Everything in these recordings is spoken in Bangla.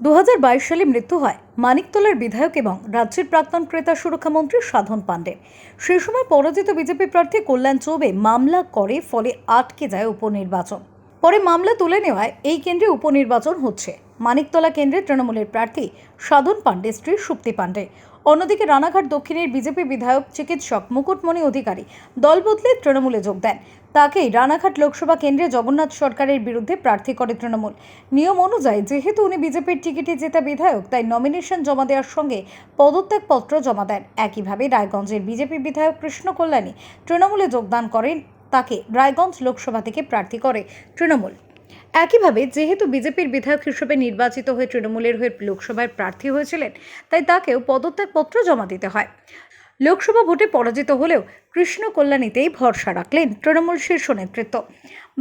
দুহাজার বাইশ সালে মৃত্যু হয় মানিকতলার বিধায়ক এবং রাজ্যের প্রাক্তন ক্রেতা সুরক্ষামন্ত্রী সাধন পাণ্ডে। সেই সময় পরাজিত বিজেপি প্রার্থী কল্যাণ চৌবে মামলা করে, ফলে আটকে যায় উপনির্বাচন। পরে মামলা তুলে নেওয়ায় এই কেন্দ্রে উপনির্বাচন হচ্ছে। মানিকতলা কেন্দ্রে তৃণমূলের প্রার্থী সাধন পাণ্ডে, স্ত্রী সুপ্তি পাণ্ডে। অন্যদিকে রানাঘাট দক্ষিণের বিজেপি বিধায়ক চিকিৎসক মুকুটমণি অধিকারী দল বদলে তৃণমূলে যোগ দেন। তাকেই রানাঘাট লোকসভা কেন্দ্রে জগন্নাথ সরকারের বিরুদ্ধে প্রার্থী করে তৃণমূল। নিয়ম অনুযায়ী, যেহেতু উনি বিজেপির টিকিটে জেতা বিধায়ক, তাই নমিনেশন জমা দেওয়ার সঙ্গে পদত্যাগপত্র জমা দেন। একইভাবে রায়গঞ্জের বিজেপি বিধায়ক কৃষ্ণ কল্যাণী তৃণমূলে যোগদান করেন, তাকে রায়গঞ্জ লোকসভা থেকে প্রার্থী করে তৃণমূল। একইভাবে যেহেতু বিজেপির বিধায়ক হিসেবে নির্বাচিত হয়ে তৃণমূলের হয়ে লোকসভায় প্রার্থী হয়েছিলেন, তাই তাকেও পদত্যাগপত্র জমা দিতে হয়। লোকসভা ভোটে পরাজিত হলেও কৃষ্ণ কল্যাণীতেই ভরসা রাখলেন তৃণমূল শীর্ষ নেতৃত্ব।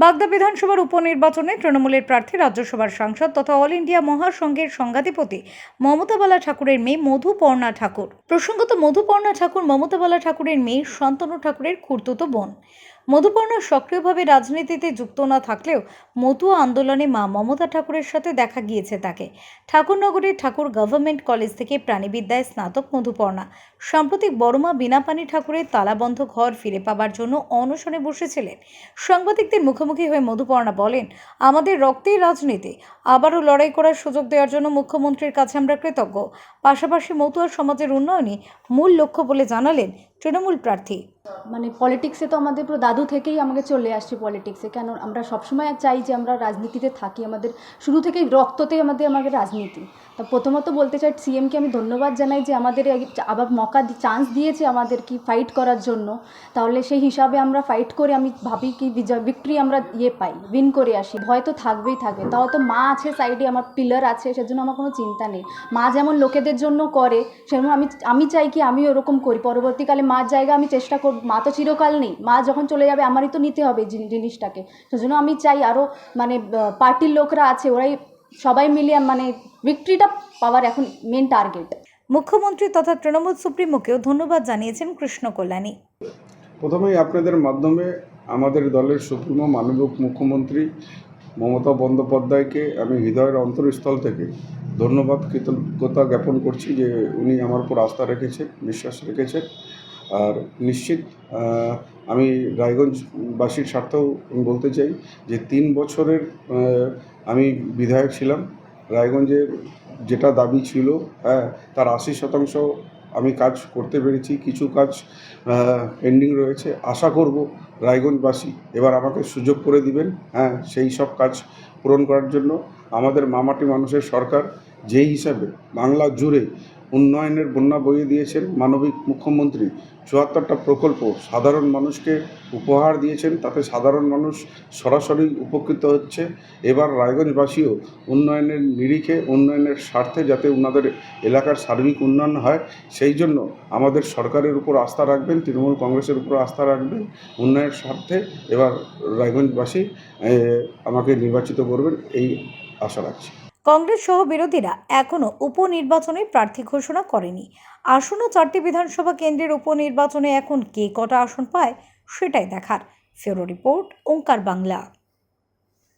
বাগদা বিধানসভার উপনির্বাচনে তৃণমূলের প্রার্থী রাজ্যসভার সাংসদ তথা অল ইন্ডিয়া মহাসংঘের সংঘাধিপতি মমতা বালা ঠাকুরের মেয়ে মধুপর্ণা ঠাকুর। প্রসঙ্গত মধুপর্ণা ঠাকুর মমতা বালা ঠাকুরের মেয়ে শান্তনু ঠাকুরের খুড়তুতো বোন। মধুপর্ণা সক্রিয়ভাবে রাজনীতিতে যুক্ত না থাকলেও মতুয়া আন্দোলনে মা মমতা ঠাকুরের সাথে দেখা গিয়েছে তাকে। ঠাকুরনগরের ঠাকুর গভর্নমেন্ট কলেজ থেকে প্রাণীবিদ্যায় স্নাতক মধুপর্ণা। সাম্প্রতিক বড়মা বিনাপানি ঠাকুরের তালাবন্ধ ঘর ফিরে পাবার জন্য অনশনে বসেছিলেন। সাংবাদিকদের মুখোমুখি হয়ে মধুপর্ণা বলেন, আমাদের রক্তেই রাজনীতি। আবারও লড়াই করার সুযোগ দেওয়ার জন্য মুখ্যমন্ত্রীর কাছে আমরা কৃতজ্ঞ। পাশাপাশি মতুয়া সমাজের উন্নয়নই মূল লক্ষ্য বলে জানালেন তৃণমূল প্রার্থী। মানে পলিটিক্সে তো আমাদের পুরো দাদু থেকেই আমাকে চলে আসছে পলিটিক্সে কেন আমরা সবসময় চাই যে আমরা রাজনীতিতে থাকি, আমাদের শুরু থেকেই রক্ততেই আমাদের আমাদের রাজনীতি। তা প্রথমত বলতে চাই সিএমকে আমি ধন্যবাদ জানাই যে আমাদের আবার মকা চান্স দিয়েছে আমাদের কি ফাইট করার জন্য। তাহলে সেই হিসাবে আমরা ফাইট করে আমি ভাবি কি বিজয় ভিক্টরি আমরা ইয়ে পাই উইন করে আসি। ভয় তো থাকবেই থাকে। তাও তো মা আছে সাইডে আমার পিলার আছে, সেজন্য আমার কোনো চিন্তা নেই। মা যেমন লোকেদের জন্য করে, সেরকম আমি আমি চাই কি আমি ওরকম করি। পরবর্তীকালে মার জায়গা আমি চেষ্টা করব, মা তো চিরকাল নেই। মা যখন চলে যাবে আমারই তো নিতে হবে জিনিসটাকে। সেজন্য আমি চাই আরও মানে পার্টির লোকরা আছে, ওরাই সবাই মিলিয়ে মানে ভিক্টরিটা পাওয়ার এখন মেন টার্গেট মুখ্যমন্ত্রী তথা তৃণমূল সুপ্রিমোকেও ধন্যবাদ জানিয়েছেন কৃষ্ণ কল্যাণী। প্রথমেই আপনাদের মাধ্যমে আমাদের দলের সুপ্রিমো মানবিক মুখ্যমন্ত্রী মমতা বন্দ্যোপাধ্যায়কে আমি হৃদয়ের অন্তরস্থল থেকে ধন্যবাদ কৃতজ্ঞতা জ্ঞাপন করছি যে উনি আমার উপর আস্থা রেখেছেন বিশ্বাস রেখেছেন। আর নিশ্চিত আমি রায়গঞ্জবাসীর স্বার্থেও আমি বলতে চাই যে তিন বছরের আমি বিধায়ক ছিলাম। রায়গঞ্জের যেটা দাবি ছিল হ্যাঁ তার আশি শতাংশ আমি কাজ করতে পেরেছি, কিছু কাজ পেন্ডিং রয়েছে। আশা করব রায়গঞ্জবাসী এবার আমাকে সুযোগ করে দিবেন হ্যাঁ সেই সব কাজ পূরণ করার জন্য। আমাদের মামাটি মানুষের সরকার, যেই হিসাবে বাংলা জুড়ে উন্নয়নের বন্যা বইয়ে দিয়েছেন মানবিক মুখ্যমন্ত্রী। চুয়াত্তরটা প্রকল্প সাধারণ মানুষকে উপহার দিয়েছেন, তাতে সাধারণ মানুষ সরাসরি উপকৃত হচ্ছে। এবার রায়গঞ্জবাসীও উন্নয়নের নিরিখে, উন্নয়নের স্বার্থে যাতে ওনাদের এলাকার সার্বিক উন্নয়ন হয়, সেই জন্য আমাদের সরকারের উপর আস্থা রাখবেন, তৃণমূল কংগ্রেসের উপর আস্থা রাখবেন, উন্নয়নের স্বার্থে এবার রায়গঞ্জবাসী আমাকে নির্বাচিত করবেন, এই আশা রাখছি। কংগ্রেস সহ বিরোধীরা এখনও উপনির্বাচনে প্রার্থী ঘোষণা করেনি। আসন্ন চারটি বিধানসভা কেন্দ্রের উপনির্বাচনে এখন কে কটা আসন পায় সেটাই দেখার। ফেরো রিপোর্ট ওঙ্কার বাংলা।